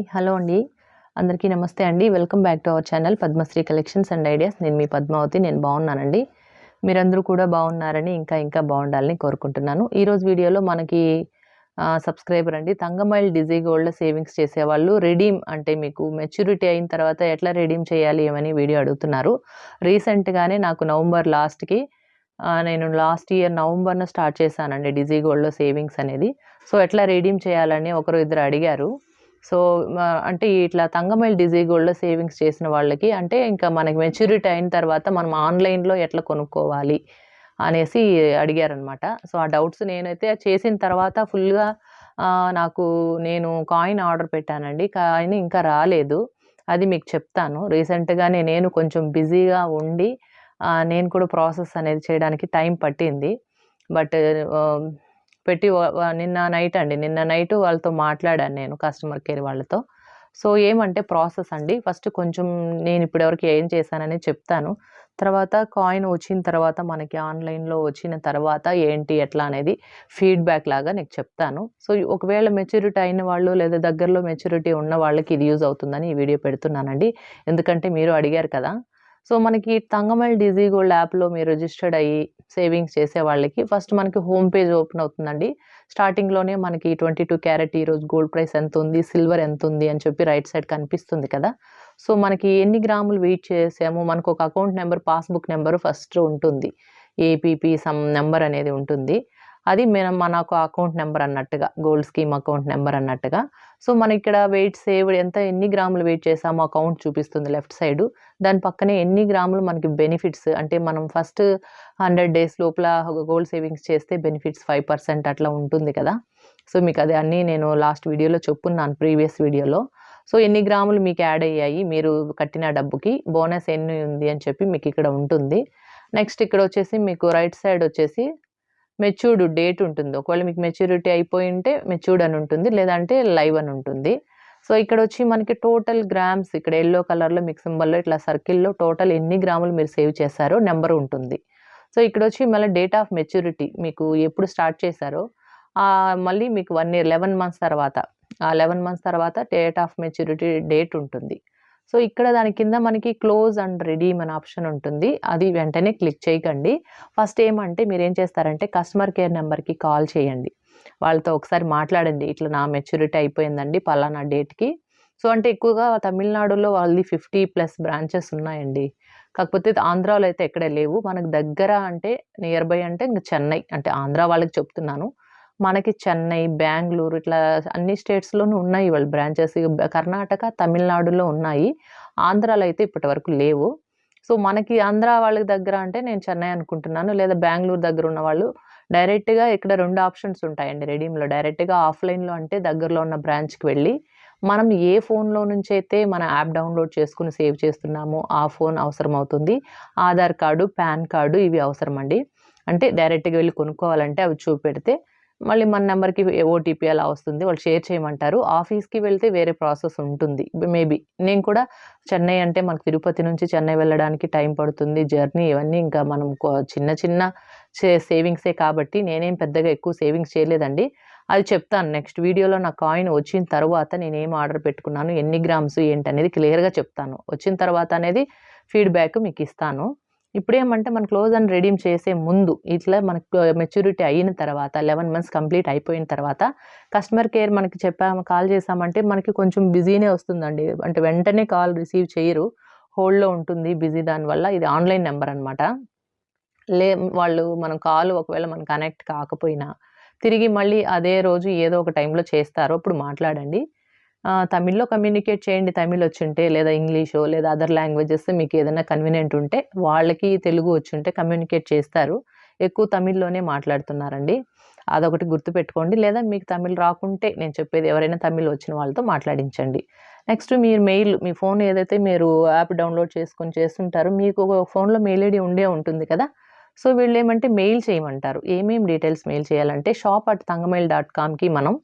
Hi hello అండి. అందరికీ నమస్తే అండి. Welcome back to our channel Padmashri collections and ideas. నేను మీ పద్మావతి నేను బాగున్నానండి. మీరందరూ కూడా బాగున్నారని ఇంకా ఇంకా బాగుండాలని కోరుకుంటున్నాను. ఈరోజు వీడియోలో మనకి సబ్స్క్రైబర్ అండి. తంగమైల్ డిజీ గోల్డ్ సేవింగ్స్ చేసేవాళ్ళు రెడీమ్ అంటే మీకు మెచ్యూరిటీ అయిన తర్వాత ఎట్లా రెడీమ్ చేయాలి ఏమని వీడియో అడుగుతున్నారు. రీసెంట్గానే నాకు నవంబర్ లాస్ట్కి నేను లాస్ట్ ఇయర్ నవంబర్న స్టార్ట్ చేశానండి డిజీ గోల్డ్లో సేవింగ్స్ అనేది. సో ఎట్లా రెడీమ్ చేయాలని ఒకరు ఇద్దరు అడిగారు. సో అంటే ఇట్లా తంగమైల్ డిజీ గోల్డ్లో సేవింగ్స్ చేసిన వాళ్ళకి అంటే ఇంకా మనకి మెచ్యూరిటీ అయిన తర్వాత మనం ఆన్లైన్లో ఎట్లా కొనుక్కోవాలి అనేసి అడిగారనమాట సో ఆ డౌట్స్ నేనైతే చేసిన తర్వాత ఫుల్గా నాకు నేను కాయిన్ ఆర్డర్ పెట్టానండి. కాయిన్ ఇంకా రాలేదు. అది మీకు చెప్తాను. రీసెంట్గానే నేను కొంచెం బిజీగా ఉండి నేను కూడా ప్రాసెస్ అనేది చేయడానికి టైం పట్టింది. బట్ పెట్టి నిన్న నైట్ అండి నిన్న నైట్ వాళ్ళతో మాట్లాడాను నేను కస్టమర్ కేర్ వాళ్ళతో. సో ఏమంటే ప్రాసెస్ అండి. ఫస్ట్ కొంచెం నేను ఇప్పటివరకు ఏం చేశానని చెప్తాను. తర్వాత కాయిన్ వచ్చిన తర్వాత మనకి ఆన్లైన్లో వచ్చిన తర్వాత ఏంటి ఎట్లా అనేది ఫీడ్బ్యాక్ లాగా నీకు చెప్తాను. సో ఒకవేళ మెచ్యూరిటీ అయిన వాళ్ళు లేదా దగ్గరలో మెచ్యూరిటీ ఉన్న వాళ్ళకి ఇది యూజ్ అవుతుందని ఈ వీడియో పెడుతున్నానండి. ఎందుకంటే మీరు అడిగారు కదా సో మనకి తంగమల్ డిజీ గోల్డ్ యాప్లో మీరు రిజిస్టర్డ్ అయ్యి సేవింగ్స్ చేసే వాళ్ళకి ఫస్ట్ మనకి హోమ్ పేజ్ ఓపెన్ అవుతుందండి. స్టార్టింగ్లోనే మనకి ట్వంటీ టూ క్యారెట్ ఈరోజు గోల్డ్ ప్రైస్ ఎంత ఉంది సిల్వర్ ఎంత ఉంది అని చెప్పి రైట్ సైడ్ కనిపిస్తుంది కదా. సో మనకి ఎన్ని గ్రాములు వెయిట్ చేసాము మనకు ఒక account number passbook number first ఉంటుంది. ఏపీపీ సమ్ నెంబర్ అనేది ఉంటుంది. అది మనం మనకు అకౌంట్ నెంబర్ అన్నట్టుగా గోల్డ్ స్కీమ్ అకౌంట్ నెంబర్ అన్నట్టుగా. సో మన ఇక్కడ వెయిట్ సేవ్ ఎంత ఎన్ని గ్రాములు వెయిట్ చేసామో అకౌంట్ చూపిస్తుంది లెఫ్ట్ సైడ్ దాని పక్కనే ఎన్ని గ్రాములు మనకి బెనిఫిట్స్ అంటే మనం ఫస్ట్ హండ్రెడ్ డేస్ లోపల గోల్డ్ సేవింగ్స్ చేస్తే బెనిఫిట్స్ ఫైవ్ పర్సెంట్ అట్లా ఉంటుంది కదా. సో మీకు అది అన్నీ నేను లాస్ట్ వీడియోలో చెప్పున్నాను ప్రీవియస్ వీడియోలో సో ఎన్ని గ్రాములు మీకు యాడ్ అయ్యాయి మీరు కట్టిన డబ్బుకి బోనస్ ఎన్ని ఉంది అని చెప్పి మీకు ఇక్కడ ఉంటుంది. నెక్స్ట్ ఇక్కడ వచ్చేసి మీకు రైట్ సైడ్ వచ్చేసి మెచ్యూర్డ్ డేట్ ఉంటుంది. ఒకవేళ మీకు మెచ్యూరిటీ అయిపోయి ఉంటే మెచ్యూర్డ్ అని ఉంటుంది లేదంటే లైవ్ అని ఉంటుంది. సో ఇక్కడ వచ్చి మనకి టోటల్ గ్రామ్స్ ఇక్కడ ఎల్లో కలర్లో మీకు సింబల్లో ఇట్లా సర్కిల్లో టోటల్ ఎన్ని గ్రాములు మీరు సేవ్ చేశారో నెంబర్ ఉంటుంది. సో ఇక్కడ వచ్చి మళ్ళీ డేట్ ఆఫ్ మెచ్యూరిటీ మీకు ఎప్పుడు స్టార్ట్ చేశారో మళ్ళీ మీకు వన్ ఇయర్ లెవెన్ మంత్స్ తర్వాత ఆ లెవెన్ మంత్స్ తర్వాత డేట్ ఆఫ్ మెచ్యూరిటీ డేట్ ఉంటుంది. సో ఇక్కడ దాని కింద మనకి క్లోజ్ అండ్ రెడీమ్ అనే ఆప్షన్ ఉంటుంది. అది వెంటనే క్లిక్ చేయకండి. ఫస్ట్ ఏమంటే మీరు ఏం చేస్తారంటే కస్టమర్ కేర్ నెంబర్కి కాల్ చేయండి. వాళ్ళతో ఒకసారి మాట్లాడండి. ఇట్లా నా మెచ్యూరిటీ అయిపోయిందండి పలానా డేట్కి. సో అంటే ఎక్కువగా తమిళనాడులో వాళ్ళది ఫిఫ్టీ ప్లస్ బ్రాంచెస్ ఉన్నాయండి. కాకపోతే ఆంధ్రాలో అయితే ఎక్కడ లేవు. మనకు దగ్గర అంటే నియర్ బై అంటే ఇంకా చెన్నై. అంటే ఆంధ్ర వాళ్ళకి చెప్తున్నాను. మనకి చెన్నై బెంగళూరు ఇట్లా అన్ని స్టేట్స్లోనూ ఉన్నాయి వాళ్ళ బ్రాంచెస్ కర్ణాటక తమిళనాడులో ఉన్నాయి. ఆంధ్రాలో అయితే ఇప్పటి వరకు లేవు. సో మనకి ఆంధ్ర వాళ్ళకి దగ్గర అంటే నేను చెన్నై అనుకుంటున్నాను. లేదా బెంగళూరు దగ్గర ఉన్న వాళ్ళు డైరెక్ట్గా ఇక్కడ రెండు ఆప్షన్స్ ఉంటాయండి. రెడీమ్లో డైరెక్ట్గా ఆఫ్లైన్లో అంటే దగ్గరలో ఉన్న బ్రాంచ్కి వెళ్ళి మనం ఏ ఫోన్లో నుంచి అయితే మన యాప్ డౌన్లోడ్ చేసుకుని సేవ్ చేస్తున్నామో ఆ ఫోన్ అవసరం అవుతుంది. ఆధార్ కార్డు పాన్ కార్డు ఇవి అవసరం అండి అంటే డైరెక్ట్గా వెళ్ళి కొనుక్కోవాలంటే అవి చూపెడితే మళ్ళీ మన నెంబర్కి ఓటీపీ అలా వస్తుంది. వాళ్ళు షేర్ చేయమంటారు. ఆఫీస్కి వెళ్తే వేరే ప్రాసెస్ ఉంటుంది. మేబీ నేను కూడా చెన్నై అంటే మనకు తిరుపతి నుంచి చెన్నై వెళ్ళడానికి టైం పడుతుంది. జర్నీ ఇవన్నీ ఇంకా మనం చిన్న చిన్న సేవింగ్సే కాబట్టి నేనేం పెద్దగా ఎక్కువ సేవింగ్స్ చేయలేదండి. అది చెప్తాను. నెక్స్ట్ వీడియోలో నా కాయిన్ వచ్చిన తర్వాత నేను ఏం ఆర్డర్ పెట్టుకున్నాను ఎన్ని గ్రామ్స్ ఏంటి అనేది క్లియర్గా చెప్తాను. వచ్చిన తర్వాత అనేది ఫీడ్బ్యాక్ మీకు ఇస్తాను. ఇప్పుడేమంటే మనం క్లోజ్ అండ్ రెడీమ్ చేసే ముందు ఇట్లా మనకు మెచ్యూరిటీ అయిన తర్వాత లెవెన్ మంత్స్ కంప్లీట్ అయిపోయిన తర్వాత కస్టమర్ కేర్ మనకి చెప్పాము కాల్ చేసామంటే మనకి కొంచెం బిజీనే వస్తుందండి. అంటే వెంటనే కాల్ రిసీవ్ చేయరు. హోల్డ్లో ఉంటుంది బిజీ దానివల్ల ఇది ఆన్లైన్ నెంబర్ అనమాట లే వాళ్ళు మనం కాల్ ఒకవేళ మనం కనెక్ట్ కాకపోయినా తిరిగి మళ్ళీ అదే రోజు ఏదో ఒక టైంలో చేస్తారో అప్పుడు మాట్లాడండి. తమిళ్ళో కమ్యూనికేట్ చేయండి తమిళ్ వచ్చుంటే లేదా ఇంగ్లీషో లేదా అదర్ లాంగ్వేజెస్ మీకు ఏదైనా కన్వీనియంట్ ఉంటే వాళ్ళకి తెలుగు వచ్చుంటే కమ్యూనికేట్ చేస్తారు. ఎక్కువ తమిళ్ళోనే మాట్లాడుతున్నారండి. అదొకటి గుర్తుపెట్టుకోండి లేదా మీకు తమిళ్ రాకుంటే నేను చెప్పేది ఎవరైనా తమిళ్ వచ్చిన వాళ్ళతో మాట్లాడించండి. నెక్స్ట్ మీరు మెయిల్ మీ ఫోన్ ఏదైతే మీరు యాప్ డౌన్లోడ్ చేసుకొని చేస్తుంటారో మీకు ఒక ఫోన్లో మెయిల్ ఐడి ఉండే ఉంటుంది కదా. సో వీళ్ళు ఏమంటే మెయిల్ చేయమంటారు. ఏమేమి డీటెయిల్స్ మెయిల్ చేయాలంటే షాప్ అట్ తంగమైల్ డాట్ కామ్కి మనం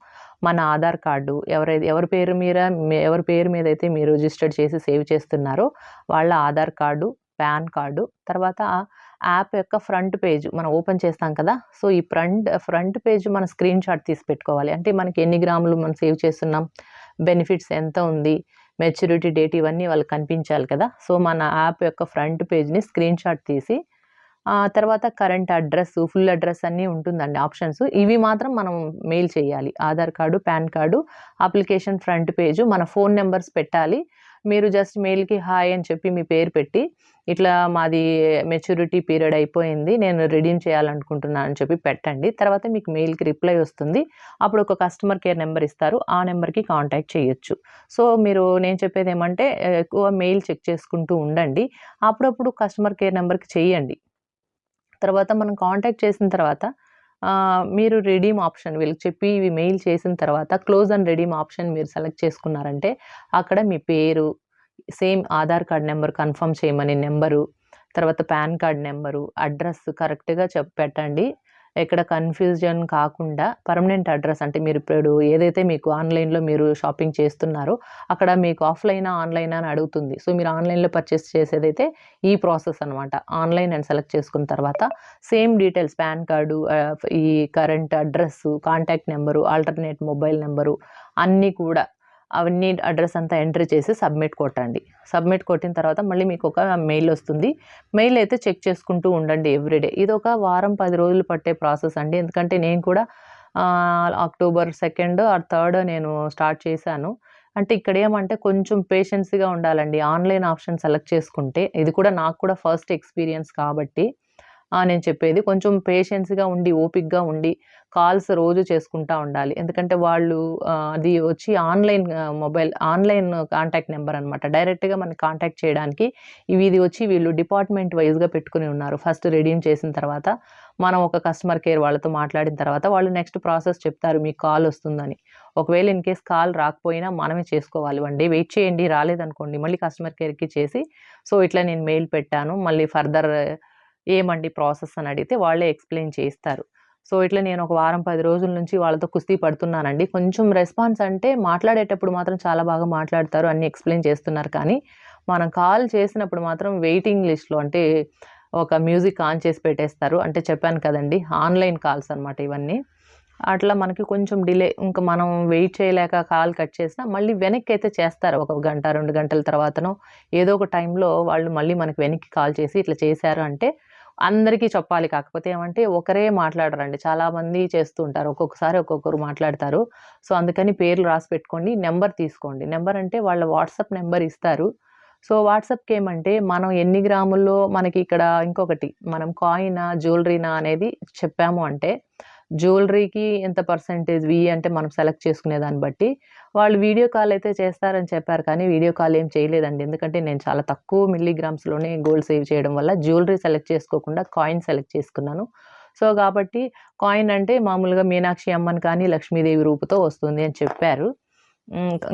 మన ఆధార్ కార్డు ఎవరైతే ఎవరి పేరు మీద ఎవరి పేరు మీద అయితే మీరు రిజిస్టర్ చేసి సేవ్ చేస్తున్నారో వాళ్ళ ఆధార్ కార్డు పాన్ కార్డు తర్వాత యాప్ యొక్క ఫ్రంట్ పేజ్ మనం ఓపెన్ చేస్తాం కదా సో ఈ ఫ్రంట్ ఫ్రంట్ పేజ్ మన స్క్రీన్ షాట్ తీసి పెట్టుకోవాలి. అంటే మనకి ఎన్ని గ్రాములు మనం సేవ్ చేస్తున్నాం బెనిఫిట్స్ ఎంత ఉంది మెచ్యూరిటీ డేట్ ఇవన్నీ వాళ్ళకి కనిపించాలి కదా సో మన యాప్ యొక్క ఫ్రంట్ పేజ్ని స్క్రీన్ షాట్ తీసి తర్వాత కరెంట్ అడ్రస్ ఫుల్ అడ్రస్ అన్నీ ఉంటుందండి ఆప్షన్స్. ఇవి మాత్రం మనం మెయిల్ చేయాలి. Aadhaar card PAN card application front page మన ఫోన్ నెంబర్స్ పెట్టాలి. మీరు జస్ట్ మెయిల్కి హాయ్ అని చెప్పి మీ పేరు పెట్టి ఇట్లా మాది మెచ్యూరిటీ పీరియడ్ అయిపోయింది నేను రిడీమ్ చేయాలనుకుంటున్నాను అని చెప్పి పెట్టండి. తర్వాత మీకు మెయిల్కి రిప్లై వస్తుంది. అప్పుడు ఒక కస్టమర్ కేర్ నెంబర్ ఇస్తారు. ఆ నెంబర్కి కాంటాక్ట్ చేయొచ్చు. సో మీరు నేను చెప్పేది ఏమంటే ఎక్కువ మెయిల్ చెక్ చేసుకుంటూ ఉండండి. అప్పుడప్పుడు కస్టమర్ కేర్ నెంబర్కి చేయండి. తర్వాత మనం కాంటాక్ట్ చేసిన తర్వాత మీరు రెడీమ్ ఆప్షన్ వీళ్ళకి చెప్పి ఇవి మెయిల్ చేసిన తర్వాత క్లోజ్ అండ్ రెడీమ్ ఆప్షన్ మీరు సెలెక్ట్ చేసుకున్నారంటే అక్కడ మీ పేరు same Aadhaar card number confirm చేయమని నెంబరు తర్వాత పాన్ కార్డ్ నెంబరు అడ్రస్ కరెక్ట్గా చెప్ పెట్టండి. ఎక్కడ కన్ఫ్యూజన్ కాకుండా పర్మనెంట్ అడ్రస్ అంటే మీరు ఇప్పుడు ఏదైతే మీకు ఆన్లైన్లో మీరు షాపింగ్ చేస్తున్నారో అక్కడ మీకు ఆఫ్లైనా ఆన్లైన్ అని అడుగుతుంది. సో మీరు ఆన్లైన్లో పర్చేస్ చేసేదైతే ఈ ప్రాసెస్ అనమాట ఆన్లైన్ అని సెలెక్ట్ చేసుకున్న తర్వాత సేమ్ డీటెయిల్స్ పాన్ కార్డు ఈ current address contact number alternate mobile number అన్నీ కూడా అవన్నీ అడ్రస్ అంతా ఎంటర్ చేసి సబ్మిట్ కొట్టండి. సబ్మిట్ కొట్టిన తర్వాత మళ్ళీ మీకు ఒక మెయిల్ వస్తుంది. మెయిల్ అయితే చెక్ చేసుకుంటూ ఉండండి ఎవ్రీడే ఇది ఒక వారం పది రోజులు పట్టే ప్రాసెస్ అండి. ఎందుకంటే నేను కూడా అక్టోబర్ సెకండ్ ఆర్ థర్డ్ నేను స్టార్ట్ చేశాను. అంటే ఇక్కడ ఏమంటే కొంచెం పేషెన్సీగా ఉండాలండి. ఆన్లైన్ ఆప్షన్ సెలెక్ట్ చేసుకుంటే ఇది కూడా నాకు కూడా ఫస్ట్ ఎక్స్పీరియన్స్ కాబట్టి నేను చెప్పేది. కొంచెం పేషెన్స్గా ఉండి ఓపిక్గా ఉండి కాల్స్ రోజు చేసుకుంటూ ఉండాలి. ఎందుకంటే వాళ్ళు అది వచ్చి online mobile online contact number అనమాట డైరెక్ట్గా మనకి కాంటాక్ట్ చేయడానికి ఇవి ఇది వచ్చి వీళ్ళు డిపార్ట్మెంట్ వైజ్గా పెట్టుకుని ఉన్నారు. ఫస్ట్ రెడీమ్ చేసిన తర్వాత మనం ఒక కస్టమర్ కేర్ వాళ్ళతో మాట్లాడిన తర్వాత వాళ్ళు నెక్స్ట్ ప్రాసెస్ చెప్తారు మీకు కాల్ వస్తుందని. ఒకవేళ ఇన్ కేస్ కాల్ రాకపోయినా మనమే చేసుకోవాలి. వన్ డే వెయిట్ చేయండి రాలేదనుకోండి మళ్ళీ కస్టమర్ కేర్కి చేసి సో ఇట్లా నేను మెయిల్ పెట్టాను. మళ్ళీ ఫర్దర్ ఏమండి ప్రాసెస్ అని అడిగితే వాళ్ళే ఎక్స్ప్లెయిన్ చేస్తారు. సో ఇట్లా నేను ఒక వారం పది రోజుల నుంచి వాళ్ళతో కుస్తీ పడుతున్నానండి. కొంచెం రెస్పాన్స్ అంటే మాట్లాడేటప్పుడు మాత్రం చాలా బాగా మాట్లాడతారు అన్నీ ఎక్స్ప్లెయిన్ చేస్తున్నారు. కానీ మనం కాల్ చేసినప్పుడు మాత్రం వెయిటింగ్ లిస్ట్లో అంటే ఒక మ్యూజిక్ ఆన్ చేసి పెట్టేస్తారు. అంటే చెప్పాను కదండి ఆన్లైన్ కాల్స్ అనమాట ఇవన్నీ. అట్లా మనకి కొంచెం డిలే ఇంకా మనం వెయిట్ చేయలేక కాల్ కట్ చేసినా మళ్ళీ వెనక్కి అయితే చేస్తారు. ఒక గంట రెండు గంటల తర్వాతనో ఏదో ఒక టైంలో వాళ్ళు మళ్ళీ మనకి వెనక్కి కాల్ చేసి ఇట్లా చేశారు అంటే అందరికీ చెప్పాలి. కాకపోతే ఏమంటే ఒకరే మాట్లాడరండి. చాలామంది చేస్తూ ఉంటారు ఒక్కొక్కసారి ఒక్కొక్కరు మాట్లాడతారు. సో అందుకని పేర్లు రాసి పెట్టుకోండి. నెంబర్ తీసుకోండి. నెంబర్ అంటే వాళ్ళ వాట్సాప్ నెంబర్ ఇస్తారు. సో వాట్సాప్కి ఏమంటే మనం ఎన్ని గ్రాముల్లో మనకి ఇక్కడ ఇంకొకటి మనం కాయినా జ్యువెలరీనా అనేది చెప్పాము అంటే జ్యువెలరీకి ఎంత పర్సంటేజ్ వి అంటే మనం సెలెక్ట్ చేసుకునే దాన్ని బట్టి వాళ్ళు వీడియో కాల్ అయితే చేస్తారని చెప్పారు కానీ వీడియో కాల్ ఏం చేయలేదండి. ఎందుకంటే నేను చాలా తక్కువ మిల్లీగ్రామ్స్లోనే గోల్డ్ సేవ్ చేయడం వల్ల జ్యువెలరీ సెలెక్ట్ చేసుకోకుండా కాయిన్ సెలెక్ట్ చేసుకున్నాను. సో కాబట్టి కాయిన్ అంటే మామూలుగా మీనాక్షి అమ్మని కానీ లక్ష్మీదేవి రూపుతో వస్తుంది అని చెప్పారు.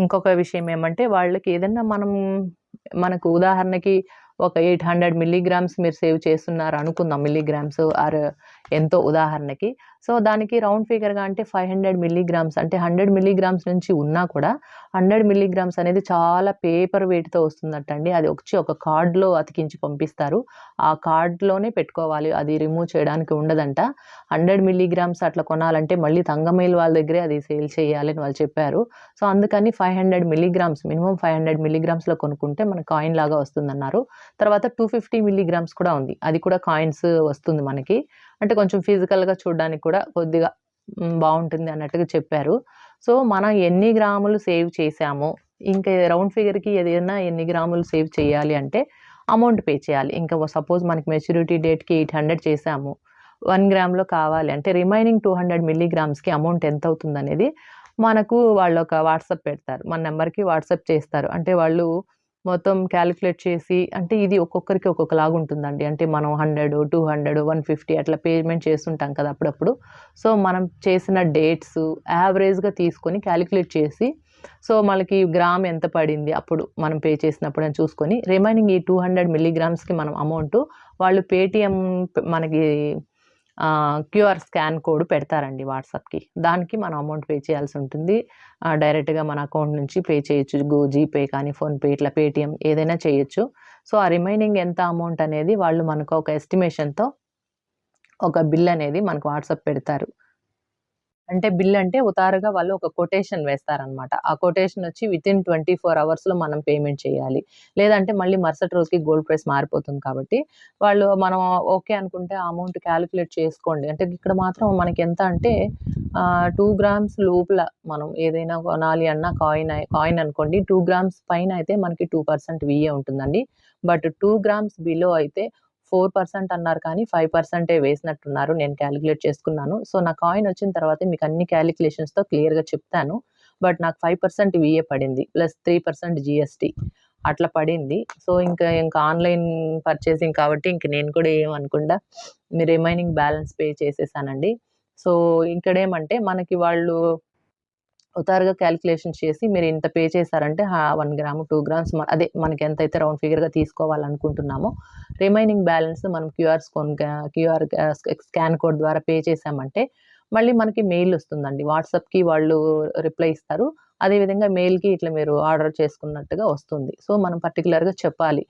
ఇంకొక విషయం ఏమంటే వాళ్ళకి ఏదన్నా మనం మనకు ఉదాహరణకి ఒక ఎయిట్ హండ్రెడ్ మిల్లీగ్రామ్స్ మీరు సేవ్ చేస్తున్నారు అనుకుందాం. మిల్లీగ్రామ్స్ ఆర్ ఎంతో ఉదాహరణకి సో దానికి రౌండ్ ఫిగర్గా అంటే ఫైవ్ హండ్రెడ్ మిల్లీగ్రామ్స్ అంటే హండ్రెడ్ మిల్లీగ్రామ్స్ నుంచి ఉన్నా కూడా హండ్రెడ్ మిల్లీగ్రామ్స్ అనేది చాలా పేపర్ వెయిట్తో వస్తుందటండి. అది వచ్చి ఒక కార్డ్లో అతికించి పంపిస్తారు. ఆ కార్డ్లోనే పెట్టుకోవాలి. అది రిమూవ్ చేయడానికి ఉండదంట. హండ్రెడ్ మిల్లీగ్రామ్స్ అట్లా కొనాలంటే మళ్ళీ తంగమైల్ వాళ్ళ దగ్గరే అది సేల్ చేయాలని వాళ్ళు చెప్పారు. సో అందుకని five hundred milligrams minimum five hundred మిల్లీగ్రామ్స్లో కొనుక్కుంటే మన కాయిన్ లాగా వస్తుందన్నారు. తర్వాత టూ ఫిఫ్టీ మిల్లీగ్రామ్స్ కూడా ఉంది. అది కూడా కాయిన్స్ వస్తుంది మనకి. అంటే కొంచెం ఫిజికల్గా చూడడానికి కూడా కొద్దిగా బాగుంటుంది అన్నట్టుగా చెప్పారు. సో మనం ఎన్ని గ్రాములు సేవ్ చేసాము ఇంకా రౌండ్ ఫిగర్కి ఏదైనా ఎన్ని గ్రాములు సేవ్ చేయాలి అంటే అమౌంట్ పే చేయాలి. ఇంకా సపోజ్ మనకి మెచ్యూరిటీ డేట్కి ఎయిట్ హండ్రెడ్ చేసాము వన్ గ్రామ్లో కావాలి అంటే రిమైనింగ్ టూ హండ్రెడ్ మిల్లీగ్రామ్స్కి అమౌంట్ ఎంత అవుతుంది అనేది మనకు వాళ్ళు ఒక వాట్సాప్ పెడతారు. మన నెంబర్కి వాట్సాప్ చేస్తారు. అంటే వాళ్ళు మొత్తం క్యాలిక్యులేట్ చేసి అంటే ఇది ఒక్కొక్కరికి ఒక్కొక్కలాగా ఉంటుందండి. అంటే మనం hundred two hundred one fifty అట్లా పేమెంట్ చేస్తుంటాం కదా అప్పుడప్పుడు. సో మనం చేసిన డేట్స్ యావరేజ్గా తీసుకొని క్యాలిక్యులేట్ చేసి సో మనకి గ్రామ్ ఎంత పడింది అప్పుడు మనం పే చేసినప్పుడు అని చూసుకొని రిమైనింగ్ ఈ టూ హండ్రెడ్ మిల్లీగ్రామ్స్కి మనం అమౌంట్ వాళ్ళు పేటిఎం మనకి క్యూఆర్ స్కాన్ కోడ్ పెడతారండి వాట్సాప్కి. దానికి మనం అమౌంట్ పే చేయాల్సి ఉంటుంది. డైరెక్ట్గా మన అకౌంట్ నుంచి పే చేయొచ్చు. గో జీపే కానీ ఫోన్పే ఇట్లా పేటిఎం ఏదైనా చేయొచ్చు. సో ఆ రిమైనింగ్ ఎంత అమౌంట్ అనేది వాళ్ళు మనకు ఒక ఎస్టిమేషన్తో ఒక బిల్ అనేది మనకు వాట్సాప్ పెడతారు. అంటే బిల్ అంటే ఉతారుగా వాళ్ళు ఒక కొటేషన్ వేస్తారనమాట. ఆ కొటేషన్ వచ్చి వితిన్ 24 అవర్స్‌లో మనం పేమెంట్ చేయాలి. లేదంటే మళ్ళీ మరుసటి రోజుకి గోల్డ్ ప్రైస్ మారిపోతుంది కాబట్టి, వాళ్ళు మనం ఓకే అనుకుంటే ఆ అమౌంట్ క్యాలిక్యులేట్ చేసుకోండి. అంటే ఇక్కడ మాత్రం మనకి ఎంత అంటే టూ గ్రామ్స్ లోపల మనం ఏదైనా కొనాలి అన్నా కాయిన్ కాయిన్ అనుకోండి టూ గ్రామ్స్ పైన అయితే మనకి టూ పర్సెంట్ విఏ ఉంటుందండి. బట్ టూ గ్రామ్స్ బిలో అయితే ఫోర్ పర్సెంట్ అన్నారు కానీ ఫైవ్ పర్సెంటే వేసినట్టున్నారు. నేను క్యాలిక్యులేట్ చేసుకున్నాను. సో, నా కాయిన్ వచ్చిన తర్వాత మీకు అన్ని క్యాలిక్యులేషన్స్తో క్లియర్‌గా చెప్తాను. బట్ నాకు ఫైవ్ పర్సెంట్ వీఏ పడింది. ప్లస్ త్రీ పర్సెంట్ జీఎస్టీ అట్లా పడింది. సో, ఇంకా ఇంకా ఆన్‌లైన్ పర్చేసింగ్ కాబట్టి ఇంక నేను కూడా ఏమనుకుండా మీ రిమైనింగ్ బ్యాలెన్స్ పే చేసేసానండి. సో, ఇక్కడేమంటే మనకి వాళ్ళు ఉతారుగా క్యాలిక్యులేషన్ చేసి మీరు ఇంత పే చేశారంటే వన్ గ్రామ్ టూ గ్రామ్స్ అదే మనకి ఎంతైతే రౌండ్ ఫిగర్‌గా తీసుకోవాలనుకుంటున్నామో, రిమైనింగ్ బ్యాలెన్స్ మనం QR scan QR scan code ద్వారా పే చేసామంటే మళ్ళీ మనకి మెయిల్ వస్తుందండి. వాట్సాప్‌కి వాళ్ళు రిప్లై ఇస్తారు. అదేవిధంగా మెయిల్‌కి ఇట్లా మీరు ఆర్డర్ చేసుకున్నట్టుగా వస్తుంది. సో, మనం పర్టిక్యులర్‌గా చెప్పాలి.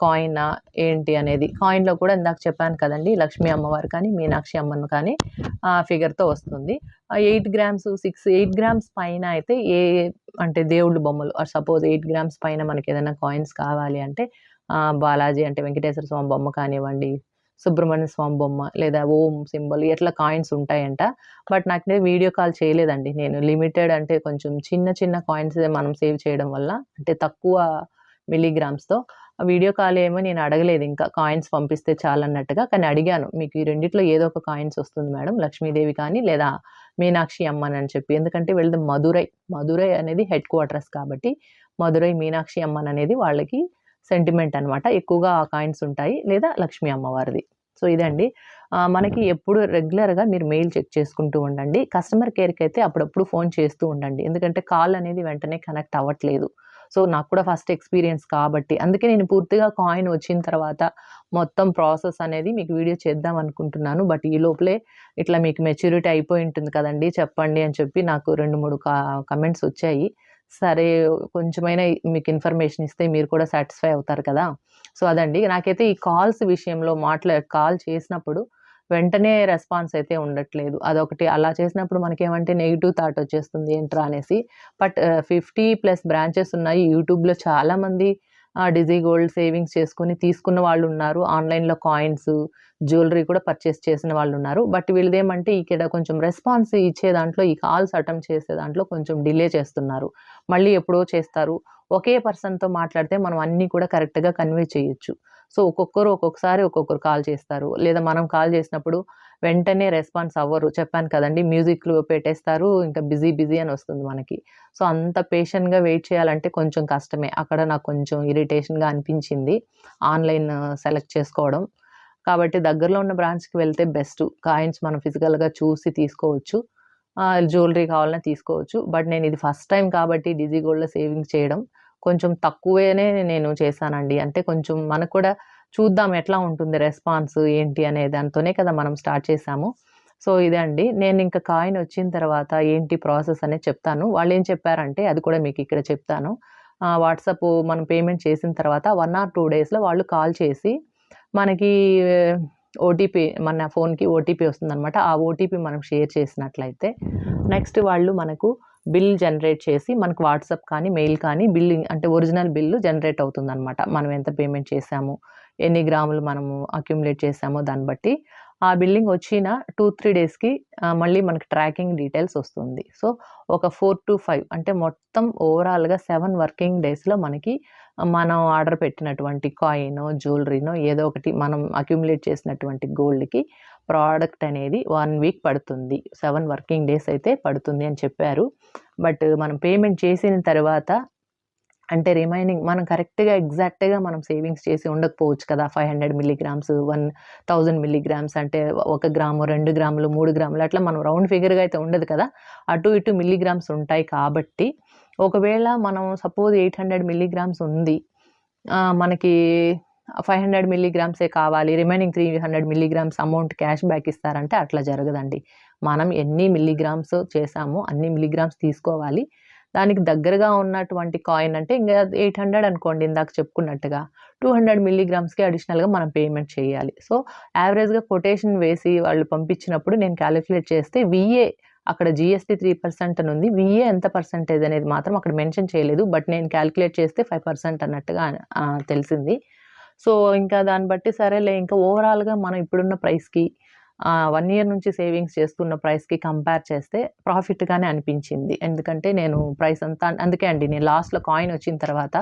కాయినా ఏంటి అనేది. కాయిన్‌లో కూడా ఇందాక చెప్పాను కదండి లక్ష్మీ అమ్మవారు కానీ, మీనాక్షి అమ్మను కానీ ఫిగర్‌తో వస్తుంది. ఎయిట్ గ్రామ్స్, 6, 8 గ్రామ్స్ పైన అయితే ఏ అంటే దేవుళ్ళు బొమ్మలు సపోజ్ ఎయిట్ గ్రామ్స్ పైన మనకి ఏదైనా కాయిన్స్ కావాలి అంటే బాలాజీ అంటే వెంకటేశ్వర స్వామి బొమ్మ కానివ్వండి, సుబ్రహ్మణ్య స్వామి బొమ్మ లేదా ఓం సింబల్ ఇట్లా కాయిన్స్ ఉంటాయంట. బట్ నాకు వీడియో కాల్ చేయలేదండి. నేను లిమిటెడ్ అంటే కొంచెం చిన్న చిన్న కాయిన్స్ మనం సేవ్ చేయడం వల్ల అంటే తక్కువ మిలీగ్రామ్స్తో వీడియో కాల్ ఏమో నేను అడగలేదు ఇంకా. కాయిన్స్ పంపిస్తే చాలన్నట్టుగా. కానీ అడిగాను. మీకు ఈ రెండిట్లో ఏదో ఒక కాయిన్స్ వస్తుంది మేడం. లక్ష్మీదేవి కానీ లేదా మీనాక్షి అమ్మన్ అని చెప్పి. ఎందుకంటే వీళ్ళది మధురై మధురై అనేది హెడ్ క్వార్టర్స్ కాబట్టి, మధురై మీనాక్షి అమ్మన్ అనేది వాళ్ళకి సెంటిమెంట్ అనమాట. ఎక్కువగా ఆ కాయిన్స్ ఉంటాయి. లేదా లక్ష్మీ అమ్మవారిది. సో, ఇదండి. మనకి ఎప్పుడు రెగ్యులర్‌గా మీరు మెయిల్ చెక్ చేసుకుంటూ ఉండండి. కస్టమర్ కేర్కి అయితే అప్పుడప్పుడు ఫోన్ చేస్తూ ఉండండి. ఎందుకంటే కాల్ అనేది వెంటనే కనెక్ట్ అవ్వట్లేదు. సో, నాకు కూడా ఫస్ట్ ఎక్స్‌పీరియన్స్ కాబట్టి. అందుకే నేను పూర్తిగా కాయిన్ వచ్చిన తర్వాత మొత్తం ప్రాసెస్ అనేది మీకు వీడియో చేద్దాం అనుకుంటున్నాను. బట్ ఈ లోపలే ఇట్లా మీకు మెచ్యూరిటీ అయిపోయి ఉంటుంది కదండి చెప్పండి అని చెప్పి నాకు 2, 3 కా కమెంట్స్ వచ్చాయి. సరే కొంచెమైనా మీకు ఇన్ఫర్మేషన్ ఇస్తే మీరు కూడా సాటిస్ఫై అవుతారు కదా! సో, అదండి. నాకైతే ఈ కాల్స్ విషయంలో మాట్లా కాల్ చేసినప్పుడు వెంటనే రెస్పాన్స్ అయితే ఉండట్లేదు. అదొకటి. అలా చేసినప్పుడు మనకేమంటే నెగిటివ్ థాట్ వచ్చేస్తుంది ఏంట్రా అనేసి. బట్ ఫిఫ్టీ ప్లస్ బ్రాంచెస్ ఉన్నాయి. యూట్యూబ్‌లో చాలామంది డిజీ గోల్డ్ సేవింగ్స్ చేసుకొని తీసుకున్న వాళ్ళు ఉన్నారు ఆన్‌లైన్‌లో కాయిన్స్, జ్యువెలరీ కూడా పర్చేస్ చేసిన వాళ్ళు ఉన్నారు బట్ వీళ్ళదేమంటే ఇక్కడ కొంచెం రెస్పాన్స్ ఇచ్చే దాంట్లో ఈ కాల్స్ అటెంప్ట్ చేసే దాంట్లో కొంచెం డిలే చేస్తున్నారు. మళ్ళీ ఎప్పుడో చేస్తారు. ఒకే పర్సన్‌తో మాట్లాడితే మనం అన్నీ కూడా కరెక్ట్‌గా కన్వే చేయొచ్చు. సో, ఒక్కొక్కరు ఒక్కొక్కసారి ఒక్కొక్కరు కాల్ చేస్తారు. లేదా మనం కాల్ చేసినప్పుడు వెంటనే రెస్పాన్స్ అవ్వరు. చెప్పాను కదండి మ్యూజిక్‌లు పెట్టేస్తారు. ఇంకా బిజీ బిజీ అని వస్తుంది మనకి. సో, అంత పేషెంట్‌గా వెయిట్ చేయాలంటే కొంచెం కష్టమే. అక్కడ నాకు కొంచెం ఇరిటేషన్‌గా అనిపించింది. ఆన్‌లైన్ సెలెక్ట్ చేసుకోవడం. కాబట్టి దగ్గరలో ఉన్న బ్రాంచ్‌కి వెళ్తే బెస్ట్. కాయిన్స్ మనం ఫిజికల్‌గా చూసి తీసుకోవచ్చు. జ్యువెలరీ కావాలన్నా తీసుకోవచ్చు. బట్ నేను ఇది ఫస్ట్ టైం కాబట్టి డిజీ గోల్డ్‌లో సేవింగ్స్ చేయడం కొంచెం తక్కువేనే నేను చేశానండి. అంటే కొంచెం మనకు కూడా చూద్దాం ఎట్లా ఉంటుంది రెస్పాన్స్ ఏంటి అనే దాంతోనే కదా మనం స్టార్ట్ చేశాము. సో, ఇదే అండి. నేను ఇంకా కాయిన్ వచ్చిన తర్వాత ఏంటి ప్రాసెస్ అనేది చెప్తాను. వాళ్ళు ఏం చెప్పారంటే అది కూడా మీకు ఇక్కడ చెప్తాను. వాట్సాప్ మనం పేమెంట్ చేసిన తర్వాత వన్ ఆర్ టూ డేస్‌లో వాళ్ళు కాల్ చేసి మనకి ఓటీపీ మన ఫోన్‌కి ఓటీపీ వస్తుందన్నమాట ఆ ఓటీపీ మనం షేర్ చేసినట్లయితే నెక్స్ట్ వాళ్ళు మనకు బిల్ జనరేట్ చేసి మనకు వాట్సాప్ కానీ, మెయిల్ కానీ బిల్లింగ్ అంటే ఒరిజినల్ బిల్లు జనరేట్ అవుతుందనమాట. మనం ఎంత పేమెంట్ చేసాము ఎన్ని గ్రాములు మనము అక్యుములేట్ చేసామో దాన్ని బట్టి. ఆ బిల్లింగ్ వచ్చిన 2, 3 డేస్‌కి మళ్ళీ మనకి ట్రాకింగ్ డీటెయిల్స్ వస్తుంది. సో, ఒక 4-5 అంటే మొత్తం ఓవరాల్‌గా సెవెన్ వర్కింగ్ డేస్‌లో మనకి మనం ఆర్డర్ పెట్టినటువంటి కాయినో, జ్యువెలరీనో ఏదో ఒకటి మనం అక్యుములేట్ చేసినటువంటి గోల్డ్‌కి ప్రోడక్ట్ అనేది వన్ వీక్ పడుతుంది. సెవెన్ వర్కింగ్ డేస్ అయితే పడుతుంది అని చెప్పారు. బట్ మనం పేమెంట్ చేసిన తర్వాత అంటే రిమైనింగ్ మనం కరెక్ట్‌గా ఎగ్జాక్ట్‌గా మనం సేవింగ్స్ చేసి ఉండకపోవచ్చు కదా! 500 మిల్లీగ్రామ్స్, 1000 మిల్లీగ్రామ్స్ అంటే ఒక గ్రాము, రెండు గ్రాములు, మూడు గ్రాములు అట్లా మనం రౌండ్ ఫిగర్‌గా అయితే ఉండదు కదా! అటు ఇటు మిల్లీగ్రామ్స్ ఉంటాయి కాబట్టి, ఒకవేళ మనం సపోజ్ 800 మిల్లీగ్రామ్స్ ఉంది. మనకి ఫైవ్ హండ్రెడ్ మిల్లీగ్రామ్సే కావాలి. Remaining 300 milligrams amount cash back ఇస్తారంటే అట్లా జరగదండి. మనం ఎన్ని మిల్లీగ్రామ్స్ చేసామో అన్ని మిల్లీగ్రామ్స్ తీసుకోవాలి. దానికి దగ్గరగా ఉన్నటువంటి కాయిన్ అంటే ఇంకా ఎయిట్ హండ్రెడ్ అనుకోండి ఇందాక చెప్పుకున్నట్టుగా. 200 మిల్లీగ్రామ్స్‌కి అడిషనల్‌గా మనం పేమెంట్ చేయాలి. సో, యావరేజ్‌గా కొటేషన్ వేసి వాళ్ళు పంపించినప్పుడు నేను క్యాలిక్యులేట్ చేస్తే విఏ అక్కడ జిఎస్టీ త్రీ పర్సెంట్ అని ఉంది విఏ ఎంత పర్సెంటేజ్ అనేది మాత్రం అక్కడ మెన్షన్ చేయలేదు బట్ నేను క్యాలిక్యులేట్ చేస్తే ఫైవ్ పర్సెంట్ అన్నట్టుగా తెలిసింది సో ఇంకా దాన్ని బట్టి సరేలే ఇంకా ఓవరాల్గా మనం ఇప్పుడున్న ప్రైస్కి వన్ ఇయర్ నుంచి సేవింగ్స్ చేస్తున్న ప్రైస్కి కంపేర్ చేస్తే ప్రాఫిట్గానే అనిపించింది. ఎందుకంటే నేను ప్రైస్ అంతా అందుకే అండి నేను లాస్ట్లో కాయిన్ వచ్చిన తర్వాత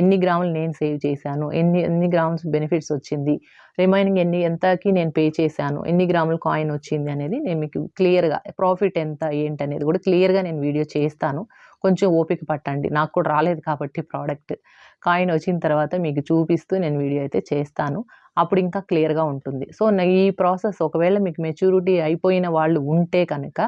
ఎన్ని గ్రాములు నేను సేవ్ చేశాను ఎన్ని ఎన్ని గ్రామ్స్ బెనిఫిట్స్ వచ్చింది రిమైనింగ్ ఎన్ని ఎంతకి నేను పే చేశాను ఎన్ని గ్రాములు కాయిన్ వచ్చింది అనేది నేను మీకు క్లియర్గా ప్రాఫిట్ ఎంత ఏంటి అనేది కూడా క్లియర్గా నేను వీడియో చేస్తాను. కొంచెం ఓపిక పట్టండి నాకు కూడా రాలేదు కాబట్టి ప్రోడక్ట్ కాయిన్ వచ్చిన తర్వాత మీకు చూపిస్తూ నేను వీడియో అయితే చేస్తాను. అప్పుడు ఇంకా క్లియర్గా ఉంటుంది. సో ఈ ప్రాసెస్ ఒకవేళ మీకు మెచ్యూరిటీ అయిపోయిన వాళ్ళు ఉంటే కనుక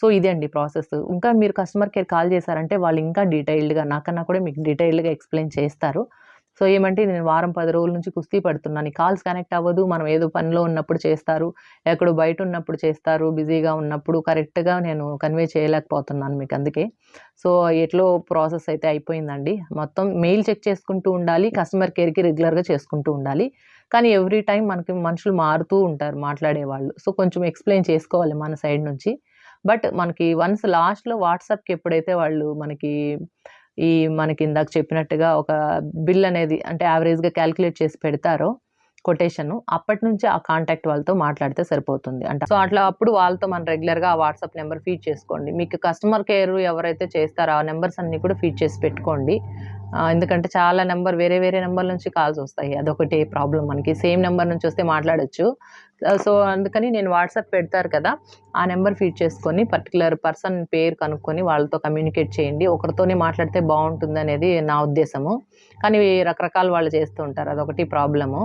సో ఇదే అండి ప్రాసెస్. ఇంకా మీరు కస్టమర్ కేర్ కాల్ చేశారంటే వాళ్ళు ఇంకా డీటెయిల్డ్గా నాకన్నా కూడా మీకు డీటెయిల్డ్గా ఎక్స్ప్లెయిన్ చేస్తారు. సో ఏమంటే నేను వారం పది రోజుల నుంచి కుస్తీ పడుతున్నాను ఈ కాల్స్ కనెక్ట్ అవ్వదు. మనం ఏదో పనిలో ఉన్నప్పుడు చేస్తారు. ఎక్కడో బయట ఉన్నప్పుడు చేస్తారు. బిజీగా ఉన్నప్పుడు కరెక్ట్గా నేను కన్వే చేయలేకపోతున్నాను మీకు అందుకే. సో ఎట్లో ప్రాసెస్ అయితే అయిపోయిందండి. మొత్తం మెయిల్ చెక్ చేసుకుంటూ ఉండాలి. కస్టమర్ కేర్కి రెగ్యులర్గా చేసుకుంటూ ఉండాలి. కానీ ఎవ్రీ టైం మనకి మనుషులు మారుతూ ఉంటారు మాట్లాడేవాళ్ళు. సో కొంచెం ఎక్స్ప్లెయిన్ చేసుకోవాలి మన సైడ్ నుంచి. బట్ మనకి వన్స్ లాస్ట్లో వాట్సాప్కి ఎప్పుడైతే వాళ్ళు మనకి ఈ మనకి ఇందాక చెప్పినట్టుగా ఒక బిల్ అనేది అంటే యావరేజ్గా క్యాలిక్యులేట్ చేసి పెడతారో కొటేషన్ అప్పటి నుంచి ఆ కాంటాక్ట్ వాళ్ళతో మాట్లాడితే సరిపోతుంది. అంటే సో అట్లా అప్పుడు వాళ్ళతో మనం రెగ్యులర్గా ఆ వాట్సాప్ నెంబర్ ఫీడ్ చేసుకోండి. మీకు కస్టమర్ కేర్ ఎవరైతే చేస్తారో ఆ నెంబర్స్ అన్నీ కూడా ఫీడ్ చేసి పెట్టుకోండి. ఎందుకంటే చాలా నెంబర్ వేరే వేరే నెంబర్ నుంచి కాల్స్ వస్తాయి. అదొకటి ప్రాబ్లం మనకి. సేమ్ నెంబర్ నుంచి వస్తే మాట్లాడచ్చు. సో అందుకని నేను వాట్సాప్ పెడతారు కదా ఆ నెంబర్ ఫీడ్ చేసుకొని పర్టికులర్ పర్సన్ పేరు కనుక్కొని వాళ్ళతో కమ్యూనికేట్ చేయండి. ఒకరితోనే మాట్లాడితే బాగుంటుంది అనేది నా ఉద్దేశము. కానీ రకరకాల వాళ్ళు చేస్తూ ఉంటారు. అదొకటి ప్రాబ్లము.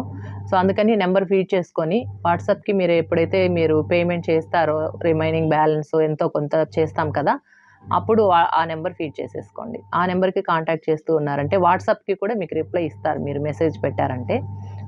సో అందుకని నెంబర్ ఫీడ్ చేసుకొని వాట్సాప్కి మీరు ఎప్పుడైతే మీరు పేమెంట్ చేస్తారో రిమైనింగ్ బ్యాలెన్స్ ఎంతో కొంత చేస్తాం కదా Hmm. అప్పుడు ఆ- నెంబర్ ఫీడ్ చేసేసుకోండి. ఆ నెంబర్కి కాంటాక్ట్ చేస్తూ ఉన్నారంటే వాట్సాప్కి కూడా మీకు రిప్లై ఇస్తారు. మీరు మెసేజ్ పెట్టారంటే.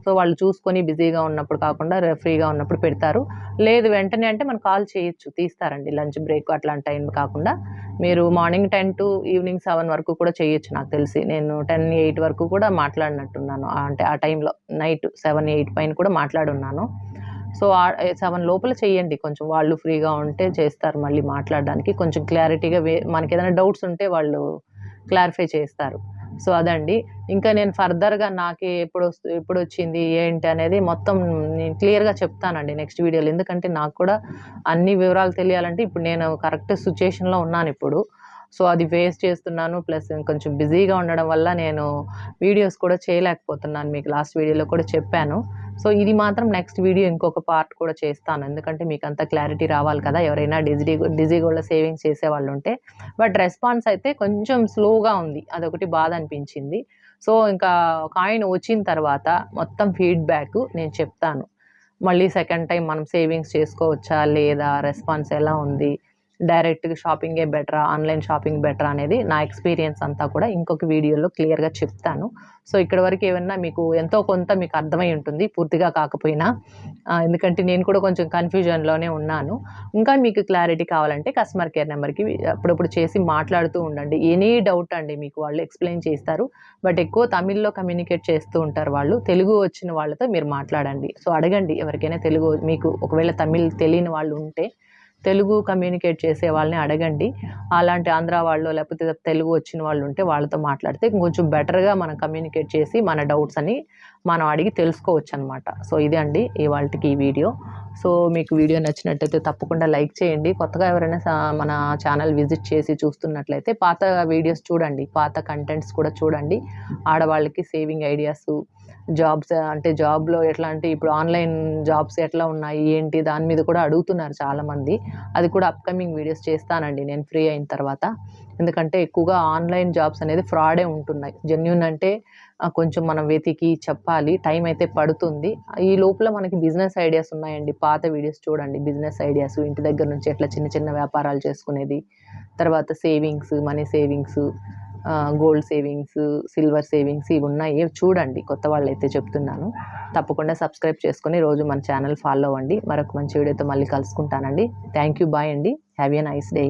సో వాళ్ళు చూసుకొని బిజీగా ఉన్నప్పుడు కాకుండా ఫ్రీగా ఉన్నప్పుడు పెడతారు. లేదు వెంటనే అంటే మనం కాల్ చేయొచ్చు తీస్తారండి. లంచ్ బ్రేక్ అట్లాంటి టైం కాకుండా మీరు morning ten to evening seven వరకు కూడా చేయొచ్చు నాకు తెలిసి. నేను టెన్ ఎయిట్ వరకు కూడా మాట్లాడినట్టున్నాను. అంటే ఆ టైంలో నైట్ సెవెన్ ఎయిట్ పైన కూడా మాట్లాడున్నాను. సో సెవెన్ లోపల చేయండి కొంచెం వాళ్ళు ఫ్రీగా ఉంటే చేస్తారు మళ్ళీ మాట్లాడడానికి. కొంచెం క్లారిటీగా వే మనకి ఏదైనా డౌట్స్ ఉంటే వాళ్ళు క్లారిఫై చేస్తారు. సో అదండి. ఇంకా నేను ఫర్దర్గా నాకు ఎప్పుడు వస్తు ఎప్పుడు వచ్చింది ఏంటి అనేది మొత్తం నేను క్లియర్గా చెప్తానండి నెక్స్ట్ వీడియోలో. ఎందుకంటే నాకు కూడా అన్ని వివరాలు తెలియాలంటే ఇప్పుడు నేను కరెక్ట్ సిచ్యుయేషన్లో ఉన్నాను ఇప్పుడు. సో అది వేస్ట్ చేస్తున్నాను. ప్లస్ కొంచెం బిజీగా ఉండడం వల్ల నేను వీడియోస్ కూడా చేయలేకపోతున్నాను. మీకు లాస్ట్ వీడియోలో కూడా చెప్పాను. సో ఇది మాత్రం నెక్స్ట్ వీడియో ఇంకొక పార్ట్ కూడా చేస్తాను. ఎందుకంటే మీకు అంత క్లారిటీ రావాలి కదా. ఎవరైనా డిజీ డిజీ కూడా సేవింగ్స్ చేసే వాళ్ళు ఉంటే. బట్ రెస్పాన్స్ అయితే కొంచెం స్లోగా ఉంది. అదొకటి బాధ అనిపించింది. సో ఇంకా కాయిన్ వచ్చిన తర్వాత మొత్తం ఫీడ్బ్యాక్ నేను చెప్తాను. మళ్ళీ సెకండ్ టైం మనం సేవింగ్స్ చేసుకోవచ్చా? లేదా? రెస్పాన్స్ ఎలా ఉంది? డైరెక్ట్గా షాపింగే బెటరా ఆన్లైన్ షాపింగ్ బెటరా అనేది నా ఎక్స్పీరియన్స్ అంతా కూడా ఇంకొక వీడియోలో క్లియర్గా చెప్తాను. సో ఇక్కడ వరకు ఏమన్నా మీకు ఎంతో కొంత మీకు అర్థమై ఉంటుంది పూర్తిగా కాకపోయినా. ఎందుకంటే నేను కూడా కొంచెం కన్ఫ్యూజన్లోనే ఉన్నాను. ఇంకా మీకు క్లారిటీ కావాలంటే కస్టమర్ కేర్ నెంబర్కి అప్పుడప్పుడు చేసి మాట్లాడుతూ ఉండండి. ఎనీ డౌట్ అండి మీకు వాళ్ళు ఎక్స్ప్లెయిన్ చేస్తారు. బట్ ఎక్కువ తమిళ్ళో కమ్యూనికేట్ చేస్తూ ఉంటారు వాళ్ళు తెలుగు వచ్చిన వాళ్ళతో మీరు మాట్లాడండి. సో అడగండి ఎవరికైనా తెలుగు మీకు ఒకవేళ తమిళ్ తెలియని వాళ్ళు ఉంటే తెలుగు కమ్యూనికేట్ చేసే వాళ్ళని అడగండి. అలాంటి ఆంధ్ర వాళ్ళు లేకపోతే తెలుగు వచ్చిన వాళ్ళు ఉంటే వాళ్ళతో మాట్లాడితే కొంచెం బెటర్గా మనం కమ్యూనికేట్ చేసి మన డౌట్స్ అని మనం అడిగి తెలుసుకోవచ్చు అనమాట సో ఇదే అండి ఇవాళకి ఈ వీడియో. సో మీకు వీడియో నచ్చినట్టయితే తప్పకుండా లైక్ చేయండి. కొత్తగా ఎవరైనా మన ఛానల్ విజిట్ చేసి చూస్తున్నట్లయితే పాత వీడియోస్ చూడండి. పాత కంటెంట్స్ కూడా చూడండి. ఆడవాళ్ళకి సేవింగ్ ఐడియాస్ జాబ్స్ అంటే జాబ్లో ఎట్లా అంటే ఇప్పుడు ఆన్లైన్ జాబ్స్ ఎట్లా ఉన్నాయి ఏంటి దాని మీద కూడా అడుగుతున్నారు చాలామంది. అది కూడా అప్కమింగ్ వీడియోస్ చేస్తానండి నేను ఫ్రీ అయిన తర్వాత. ఎందుకంటే ఎక్కువగా ఆన్లైన్ జాబ్స్ అనేది ఫ్రాడే ఉంటున్నాయి. జెన్యున్ అంటే కొంచెం మనం వెతికి చెప్పాలి టైం అయితే పడుతుంది. ఈ లోపల మనకి బిజినెస్ ఐడియాస్ ఉన్నాయండి. పాత వీడియోస్ చూడండి. బిజినెస్ ఐడియాస్ ఇంటి దగ్గర నుంచి ఎట్లా చిన్న చిన్న వ్యాపారాలు చేసుకునేది. తర్వాత savings money savings gold savings silver savings ఇవి ఉన్నాయి. చూడండి కొత్త వాళ్ళు అయితే చెప్తున్నాను. తప్పకుండా సబ్స్క్రైబ్ చేసుకొని రోజు మన ఛానల్ ఫాలో అవ్వండి. మరొక మంచి వీడియోతో మళ్ళీ కలుసుకుంటానండి. థ్యాంక్ యూ బాయ్ అండి. Have a nice day